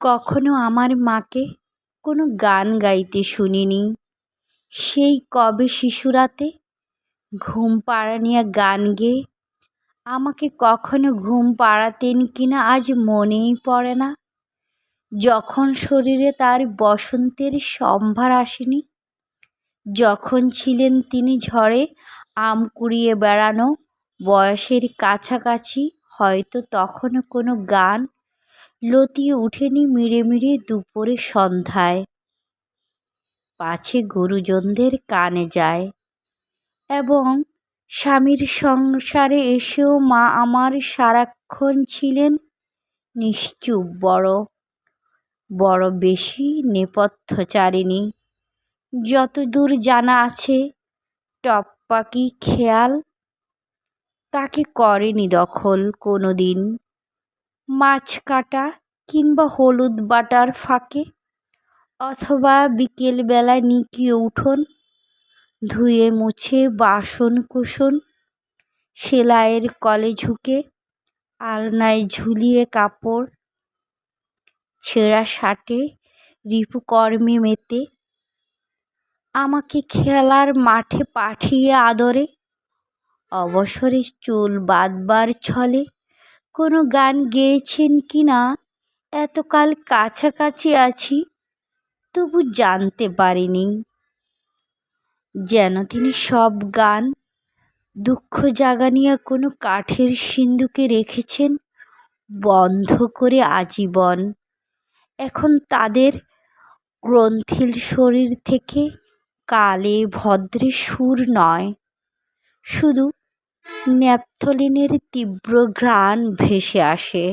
কখনো আমার মাকে কোনো গান গাইতে শুনিনি। সেই কবে শিশুরাতে ঘুম পাড়ানিয়া গান গেয়ে আমাকে কখনো ঘুম পাড়াতেন কিনা আজ মনেই পড়ে না। যখন শরীরে তার বসন্তের সম্ভার আসেনি, যখন ছিলেন তিনি ঝড়ে আম কুড়িয়ে বেড়ানো বয়সের কাছাকাছি, হয়তো তখনও কোনো গান লতিয়ে উঠেনি মিড়ে মিড়ে দুপুরে সন্ধ্যায়। পাছে গুরুজনদের কানে যায় এবং স্বামীর সংসারে এসেও মা আমার সারাক্ষণ ছিলেন নিশ্চুপ বড় বড় বেশি নেপথ্যচারিণী। যতদূর জানা আছে, টপ্পাকি খেয়াল তাকে করেনি দখল কোনো দিন মাছ কাটা কিংবা হলুদ বাটার ফাঁকে অথবা বিকেলবেলায় নিকিয়ে উঠোন, ধুয়ে মুছে বাসন কুসন, সেলাইয়ের কলে ঝুঁকে আলনায় ঝুলিয়ে কাপড়, ছেঁড়া শার্টে রিপুকর্মে মেতে, আমাকে খেলার মাঠে পাঠিয়ে আদরে, অবসরে চুল বাঁধবার ছলে কোনো গান গেয়েছেন কি না? এতকাল কাছাকাছি আছি, তবু জানতে পারিনি। যেন তিনি সব গান, দুঃখ জাগানিয়া কোনো কাঠের সিন্দুকে রেখেছেন, বন্ধ করে আজীবন। এখন তাদের গ্রন্থিল শরীর থেকে কালে ভদ্রে সুর নয়, শুধু ন্যাপথলিনের তীব্র ঘ্রাণ ভেসে আসে।